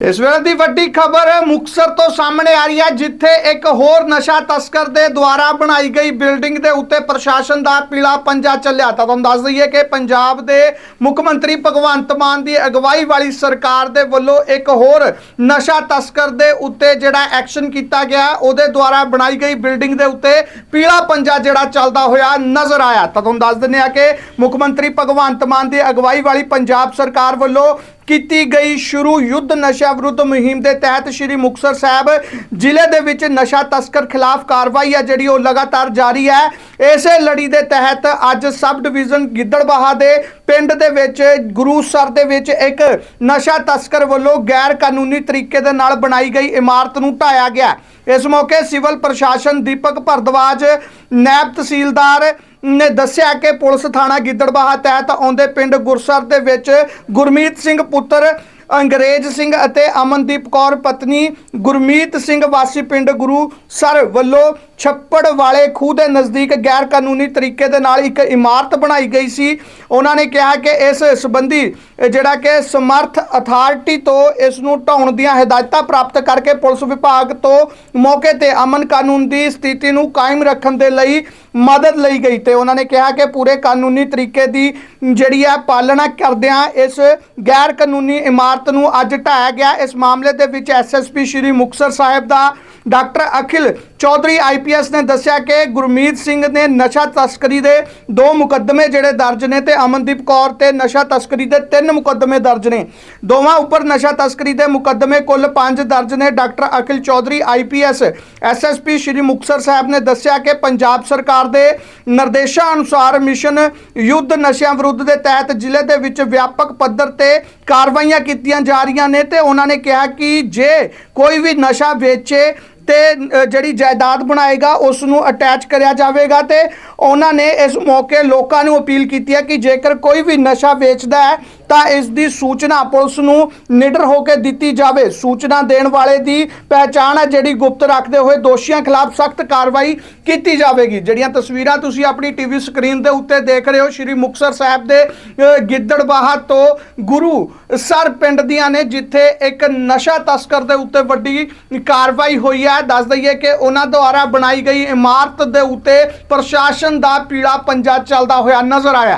ਇਸ ਵੇਲੇ ਦੀ ਵੱਡੀ ਖਬਰ ਮੁਕਸਰ ਤੋਂ ਸਾਹਮਣੇ ਆ ਰਹੀ ਹੈ, ਜਿੱਥੇ ਇੱਕ ਹੋਰ ਨਸ਼ਾ ਤਸਕਰ ਦੇ ਦੁਆਰਾ ਬਣਾਈ ਗਈ ਬਿਲਡਿੰਗ ਦੇ ਉੱਤੇ ਪ੍ਰਸ਼ਾਸਨ ਦਾ ਪੀਲਾ ਪੰਜਾ ਚੱਲਿਆ। ਤਾਂ ਤੁਹਾਨੂੰ ਦੱਸ ਦਈਏ ਕਿ ਪੰਜਾਬ ਦੇ ਮੁੱਖ ਮੰਤਰੀ ਭਗਵੰਤ ਮਾਨ ਦੀ ਅਗਵਾਈ ਵਾਲੀ ਸਰਕਾਰ ਦੇ ਵੱਲੋਂ ਇੱਕ ਹੋਰ ਨਸ਼ਾ ਤਸਕਰ ਦੇ ਉੱਤੇ ਜਿਹੜਾ ਐਕਸ਼ਨ ਕੀਤਾ ਗਿਆ, ਉਹਦੇ ਦੁਆਰਾ ਬਣਾਈ ਗਈ ਬਿਲਡਿੰਗ ਦੇ ਉੱਤੇ ਪੀਲਾ ਪੰਜਾ ਜਿਹੜਾ ਚੱਲਦਾ ਹੋਇਆ ਨਜ਼ਰ ਆਇਆ। ਤਾਂ ਤੁਹਾਨੂੰ ਦੱਸ ਦਿੰਦੇ ਆ ਕਿ ਮੁੱਖ ਮੰਤਰੀ ਭਗਵੰਤ ਮਾਨ ਦੀ ਅਗਵਾਈ ਵਾਲੀ ਪੰਜਾਬ ਸਰਕਾਰ ਵੱਲੋਂ ਕੀਤੀ ਗਈ ਸ਼ੁਰੂ ਯੁੱਧ ਨਸ਼ਾ ਵਿਰੁੱਧ ਮੁਹਿੰਮ ਦੇ ਤਹਿਤ ਸ਼੍ਰੀ ਮੁਕਤਸਰ ਸਾਹਿਬ ਜ਼ਿਲ੍ਹੇ ਦੇ ਵਿੱਚ ਨਸ਼ਾ ਤਸਕਰ ਖਿਲਾਫ ਕਾਰਵਾਈ ਹੈ ਜਿਹੜੀ ਉਹ ਲਗਾਤਾਰ ਜਾਰੀ ਹੈ। ਇਸੇ ਲੜੀ ਦੇ ਤਹਿਤ ਅੱਜ ਸਬ ਡਿਵੀਜ਼ਨ ਗਿੱਦੜਬਾਹਾ ਦੇ ਪਿੰਡ ਦੇ ਵਿੱਚ ਗੁਰੂਸਰ ਦੇ ਵਿੱਚ ਇੱਕ ਨਸ਼ਾ ਤਸਕਰ ਵੱਲੋਂ ਗੈਰ ਕਾਨੂੰਨੀ ਤਰੀਕੇ ਦੇ ਨਾਲ ਬਣਾਈ ਗਈ ਇਮਾਰਤ ਨੂੰ ਢਾਇਆ ਗਿਆ। ਇਸ ਮੌਕੇ ਸਿਵਲ ਪ੍ਰਸ਼ਾਸਨ ਦੀਪਕ ਭਰਦਵਾਜ ਨਾਇਬ ਤਹਿਸੀਲਦਾਰ ਨੇ ਦੱਸਿਆ ਕਿ ਪੁਲਿਸ ਥਾਣਾ ਗਿੱਦੜਬਾਹਾ ਤਹਿਤ ਆਉਂਦੇ ਪਿੰਡ ਗੁਰਸਰ ਦੇ ਵਿੱਚ ਗੁਰਮੀਤ ਸਿੰਘ ਪੁੱਤਰ, ਅੰਗਰੇਜ਼ ਸਿੰਘ ਅਤੇ ਅਮਨਦੀਪ ਕੌਰ ਪਤਨੀ ਗੁਰਮੀਤ ਸਿੰਘ ਵਾਸੀ ਪਿੰਡ ਗੁਰੂ ਸਰ ਵੱਲੋਂ ਛੱਪੜ ਵਾਲੇ ਖੂਹ ਦੇ ਨਜ਼ਦੀਕ ਗੈਰ ਕਾਨੂੰਨੀ ਤਰੀਕੇ ਦੇ ਨਾਲ ਇੱਕ ਇਮਾਰਤ ਬਣਾਈ ਗਈ ਸੀ। ਉਹਨਾਂ ਨੇ ਕਿਹਾ ਕਿ ਇਸ ਸੰਬੰਧੀ, ਜਿਹੜਾ ਕਿ ਸਮਰਥ ਅਥਾਰਟੀ ਤੋਂ ਇਸ ਨੂੰ ਢਾਉਣ ਦੀਆਂ ਹਦਾਇਤਾਂ ਪ੍ਰਾਪਤ ਕਰਕੇ ਪੁਲਿਸ ਵਿਭਾਗ ਤੋਂ ਮੌਕੇ ਤੇ ਅਮਨ ਕਾਨੂੰਨ ਦੀ ਸਥਿਤੀ ਨੂੰ ਕਾਇਮ ਰੱਖਣ ਦੇ ਲਈ ਮਦਦ ਲਈ ਗਈ ਤੇ ਉਹਨਾਂ ਨੇ ਕਿਹਾ ਕਿ ਪੂਰੇ ਕਾਨੂੰਨੀ ਤਰੀਕੇ ਦੀ ਜਿਹੜੀ ਹੈ ਪਾਲਣਾ ਕਰਦਿਆਂ ਇਸ ਗੈਰ ਕਾਨੂੰਨੀ ਇਮਾਰਤ ਨੂੰ ਅੱਜ ਢਾਇਆ ਗਿਆ। ਇਸ ਮਾਮਲੇ ਦੇ ਵਿੱਚ ਐਸਐਸਪੀ ਸ਼੍ਰੀ ਮੁਕਤਸਰ ਸਾਹਿਬ ਦਾ ਡਾਕਟਰ ਅਖਿਲ ਚੌਧਰੀ ਆਈਪੀਐਸ ਨੇ ਦੱਸਿਆ ਕਿ ਗੁਰਮੀਤ ਸਿੰਘ ਨੇ ਨਸ਼ਾ ਤਸਕਰੀ ਦੇ ਦੋ ਮੁਕੱਦਮੇ ਜਿਹੜੇ ਦਰਜ ਨੇ ਤੇ ਅਮਨਦੀਪ ਕੌਰ ਤੇ ਨਸ਼ਾ ਤਸਕਰੀ ਦੇ ਤਿੰਨ ਮੁਕੱਦਮੇ ਦਰਜ ਨੇ। ਦੋਵਾਂ ਉੱਪਰ ਨਸ਼ਾ ਤਸਕਰੀ ਦੇ ਮੁਕੱਦਮੇ ਕੁੱਲ 5 ਦਰਜ ਨੇ, doctor Akhil Chaudhary IPS SSP Shri Muktsar Sahib ਨੇ ਦੱਸਿਆ ਕਿ ਪੰਜਾਬ ਸਰਕਾਰ ਦੇ ਨਿਰਦੇਸ਼ਾਂ ਅਨੁਸਾਰ ਮਿਸ਼ਨ ਯੁੱਧ ਨਸ਼ਿਆਂ ਵਿਰੁੱਧ ਦੇ ਤਹਿਤ ਜ਼ਿਲ੍ਹੇ ਦੇ ਵਿੱਚ ਵਿਆਪਕ ਪੱਧਰ ਤੇ ਕਾਰਵਾਈਆਂ ਕੀਤੀਆਂ ਜਾ ਰਹੀਆਂ ਨੇ ਤੇ ਉਹਨਾਂ ਨੇ ਕਿਹਾ ਕਿ ਜੇ ਕੋਈ ਵੀ ਨਸ਼ਾ ਵੇਚੇ ਤੇ ਜਿਹੜੀ ਜਾਇਦਾਦ ਬਣਾਏਗਾ ਉਸ ਨੂੰ ਅਟੈਚ ਕਰਿਆ ਜਾਵੇਗਾ ਤੇ ਉਹਨਾਂ ਨੇ ਇਸ ਮੌਕੇ ਲੋਕਾਂ ਨੂੰ ਅਪੀਲ ਕੀਤੀ ਹੈ ਕਿ ਜੇਕਰ ਕੋਈ ਵੀ ਨਸ਼ਾ ਵੇਚਦਾ ਹੈ ਤਾਂ ਇਸ ਦੀ ਸੂਚਨਾ ਪੁਲਿਸ ਨੂੰ ਨਿਡਰ ਹੋ ਕੇ ਦਿੱਤੀ ਜਾਵੇ। ਸੂਚਨਾ ਦੇਣ ਵਾਲੇ ਦੀ ਪਹਿਚਾਣ ਹੈ ਜਿਹੜੀ ਗੁਪਤ ਰੱਖਦੇ ਹੋਏ ਦੋਸ਼ੀਆਂ ਖਿਲਾਫ ਸਖਤ ਕਾਰਵਾਈ ਕੀਤੀ ਜਾਵੇਗੀ। ਜਿਹੜੀਆਂ ਤਸਵੀਰਾਂ ਤੁਸੀਂ ਆਪਣੀ ਟੀਵੀ ਸਕਰੀਨ ਦੇ ਉੱਤੇ ਦੇਖ ਰਹੇ ਹੋ ਸ਼੍ਰੀ ਮੁਕਤਸਰ ਸਾਹਿਬ ਦੇ ਅ, ਗਿੱਦੜਬਾਹਾ ਤੋਂ ਗੁਰੂ ਸਰ ਪਿੰਡ ਦੀਆਂ ਨੇ ਜਿੱਥੇ ਇੱਕ ਨਸ਼ਾ ਤਸਕਰ ਦੇ ਉੱਤੇ ਵੱਡੀ ਕਾਰਵਾਈ ਹੋਈ ਹੈ। ਦੱਸ ਦਈਏ ਕਿ ਉਹਨਾਂ ਦੁਆਰਾ ਬਣਾਈ ਗਈ ਇਮਾਰਤ ਦੇ ਉੱਤੇ ਪ੍ਰਸ਼ਾਸਨ ਦਾ ਪੀੜਾ ਪੰਜਾ ਚੱਲਦਾ ਹੋਇਆ ਨਜ਼ਰ ਆਇਆ।